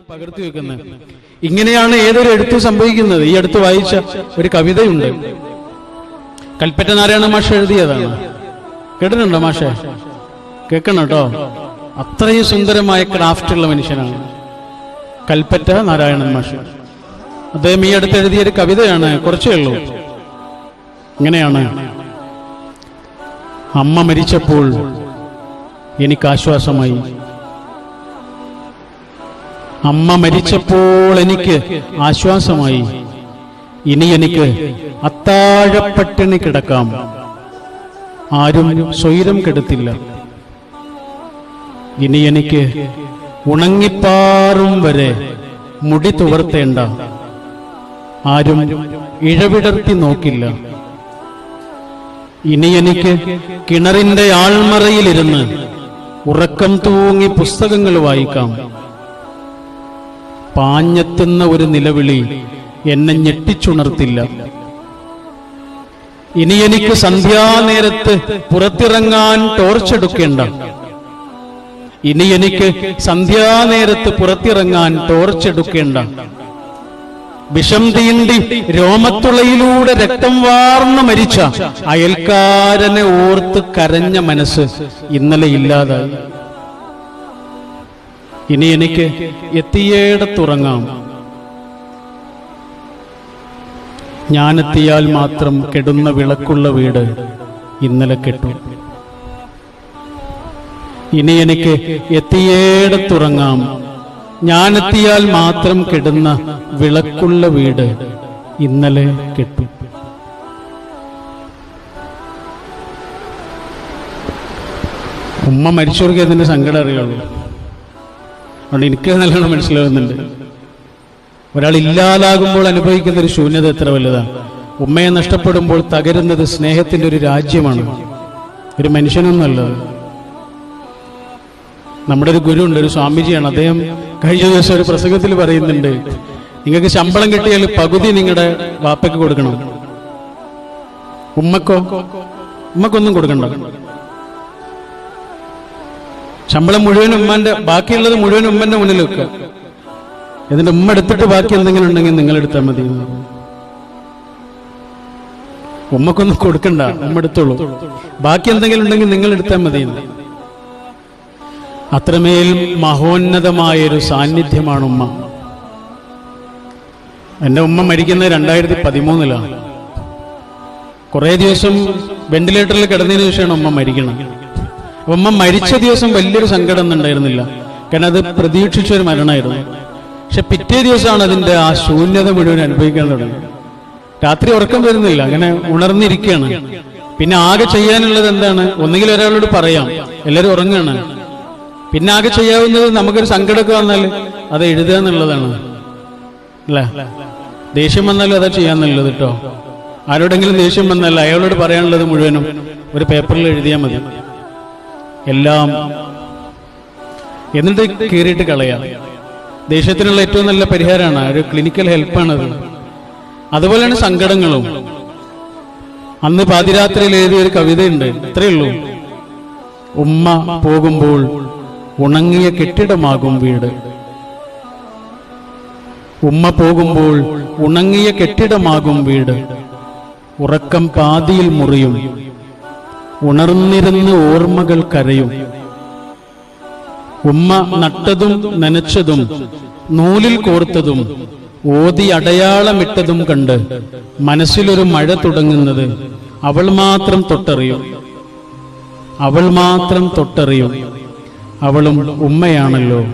പകർത്തി വെക്കുന്നത്. ഇങ്ങനെയാണ് ഏതൊരു എഴുത്ത് സംഭവിക്കുന്നത്. ഈ അടുത്ത് വായിച്ച ഒരു കവിതയുണ്ട്. കൽപ്പറ്റ നാരായണ മാഷ എഴുതിയതാണ്. കേട്ടിട്ടുണ്ടോ മാഷേ? കേൾക്കണം കേട്ടോ. അത്രയും സുന്ദരമായ ക്രാഫ്റ്റ് ഉള്ള മനുഷ്യനാണ് കൽപ്പറ്റ നാരായണൻ മാഷ്. അദ്ദേഹം ഈ അടുത്ത് എഴുതിയ ഒരു കവിതയാണ്. കുറച്ചേ ഉള്ളൂ. ഇങ്ങനെയാണ്. അമ്മ മരിച്ചപ്പോൾ എനിക്ക് ആശ്വാസമായി. അമ്മ മരിച്ചപ്പോൾ എനിക്ക് ആശ്വാസമായി. ഇനി എനിക്ക് അത്താഴപ്പട്ടിണി കിടക്കാം. ആരും സ്വൈരം കെടുത്തില്ല. ഇനി എനിക്ക് ഉണങ്ങിപ്പാറും വരെ മുടി തുവർത്തേണ്ട. ആരും ഇഴവിടർത്തി നോക്കില്ല. ഇനി എനിക്ക് കിണറിന്റെ ആൾമറയിലിരുന്ന് ഉറക്കം തൂങ്ങി പുസ്തകങ്ങൾ വായിക്കാം. പാഞ്ഞെത്തുന്ന ഒരു നിലവിളി എന്നെ ഞെട്ടിച്ചുണർത്തില്ല. ഇനി എനിക്ക് സന്ധ്യാനേരത്ത് പുറത്തിറങ്ങാൻ ടോർച്ച് എടുക്കേണ്ട. ഇനി എനിക്ക് സന്ധ്യാനേരത്ത് പുറത്തിറങ്ങാൻ ടോർച്ച് എടുക്കേണ്ട. വിഷം തീണ്ടി രോമത്തുളയിലൂടെ രക്തം വാർന്ന് മരിച്ച അയൽക്കാരനെ ഓർത്ത് കരഞ്ഞ മനസ്സ് ഇന്നലെ ഇല്ലാതായി. ഇനി എനിക്ക് എത്തിയേടത്തുറങ്ങാം ഞാനെത്തിയാൽ മാത്രം കെടുന്ന വിളക്കുള്ള വീട് ഇന്നലെ കെട്ടു. ഇനി എനിക്ക് എത്തിയേടത്തുറങ്ങാം ഞാനെത്തിയാൽ മാത്രം കെടുന്ന വിളക്കുള്ള വീട് ഇന്നലെ കെട്ടു. ഉമ്മ മരിച്ചവർക്ക് അതിന്റെ സങ്കടം അറിയുള്ളൂ അതുകൊണ്ട് എനിക്ക് നല്ലോണം മനസ്സിലാവുന്നുണ്ട്. ഒരാൾ ഇല്ലാതാകുമ്പോൾ അനുഭവിക്കുന്ന ഒരു ശൂന്യത എത്ര വലുതാണ് ഉമ്മയെ നഷ്ടപ്പെടുമ്പോൾ തകരുന്നത് സ്നേഹത്തിന്റെ ഒരു രാജ്യമാണ്. ഒരു മനുഷ്യനൊന്നല്ല നമ്മുടെ ഒരു ഗുരു ഉണ്ട് ഒരു സ്വാമിജിയാണ്. അദ്ദേഹം കഴിഞ്ഞ ദിവസം ഒരു പ്രസംഗത്തിൽ പറയുന്നുണ്ട് നിങ്ങൾക്ക് ശമ്പളം കിട്ടിയാൽ പകുതി നിങ്ങളുടെ വാപ്പയ്ക്ക് കൊടുക്കണം. ഉമ്മക്കോ? ഉമ്മക്കൊന്നും കൊടുക്കണ്ട. ശമ്പളം മുഴുവൻ ഉമ്മാന്റെ ബാക്കിയുള്ളത് മുഴുവൻ ഉമ്മന്റെ മുന്നിൽ വെക്കുക ഇതിന്റെ ഉമ്മ എടുത്തിട്ട് ബാക്കി എന്തെങ്കിലും ഉണ്ടെങ്കിൽ നിങ്ങൾ എടുത്താൽ മതി. ഉമ്മക്കൊന്നും കൊടുക്കണ്ട ഉമ്മ എടുത്തോളൂ. ബാക്കി എന്തെങ്കിലും ഉണ്ടെങ്കിൽ നിങ്ങൾ എടുത്താൽ മതി. അത്രമേൽ മഹോന്നതമായ ഒരു സാന്നിധ്യമാണ് ഉമ്മ. എന്റെ ഉമ്മ മരിക്കുന്നത് രണ്ടായിരത്തി പതിമൂന്നിലാണ് കുറേ ദിവസം വെന്റിലേറ്ററിൽ കിടന്നതിന് ശേഷമാണ് ഉമ്മ മരിക്കണം അപ്പൊ ഉമ്മ മരിച്ച ദിവസം വലിയൊരു സങ്കടം ഒന്നും ഉണ്ടായിരുന്നില്ല. കാരണം അത് പ്രതീക്ഷിച്ച ഒരു മരണമായിരുന്നു. പക്ഷെ പിറ്റേ ദിവസമാണ് അതിന്റെ ആ ശൂന്യത മുഴുവൻ അനുഭവിക്കാൻ തുടങ്ങി രാത്രി ഉറക്കം വരുന്നില്ല അങ്ങനെ ഉണർന്നിരിക്കുകയാണ്. പിന്നെ ആകെ ചെയ്യാനുള്ളത് എന്താണ്? ഒന്നുകിൽ ഒരാളോട് പറയാം എല്ലാവരും ഉറങ്ങുകയാണ്. പിന്നെ ആകെ ചെയ്യാവുന്നത് നമുക്കൊരു സങ്കടമൊക്കെ വന്നാൽ അത് എഴുതുക എന്നുള്ളതാണ്. അല്ലേ? ദേഷ്യം വന്നാലും അതാ ചെയ്യാന്നുള്ളത് കേട്ടോ. ആരോടെങ്കിലും ദേഷ്യം വന്നാൽ അയാളോട് പറയാനുള്ളത് മുഴുവനും ഒരു പേപ്പറിൽ എഴുതിയാൽ മതി. എല്ലാം എന്നിട്ട് കീറിയിട്ട് കളയാം. ദേഷ്യത്തിനുള്ള ഏറ്റവും നല്ല പരിഹാരമാണ് ഒരു ക്ലിനിക്കൽ ഹെൽപ്പാണത് അതുപോലെയാണ് സങ്കടങ്ങളും. അന്ന് പാതിരാത്രിയിൽ എഴുതിയ ഒരു കവിതയുണ്ട് ഇത്രയേ ഉള്ളൂ. ഉമ്മ പോകുമ്പോൾ ഉണങ്ങിയ കെട്ടിടമാകും വീട്. ഉമ്മ പോകുമ്പോൾ ഉണങ്ങിയ കെട്ടിടമാകും വീട്. ഉറക്കം പാതിയിൽ മുറിയും. ഉണർന്നിരുന്ന് ഓർമ്മകൾ കരയും. ഉമ്മ നട്ടതും നനച്ചതും നൂലിൽ കോർത്തതും ഓതി അടയാളമിട്ടതും കണ്ട് മനസ്സിലൊരു മഴ തുടങ്ങുന്നത് അവൾ മാത്രം തൊട്ടറിയും. അവൾ മാത്രം തൊട്ടറിയും. അവളും ഉമ്മയാണല്ലോ.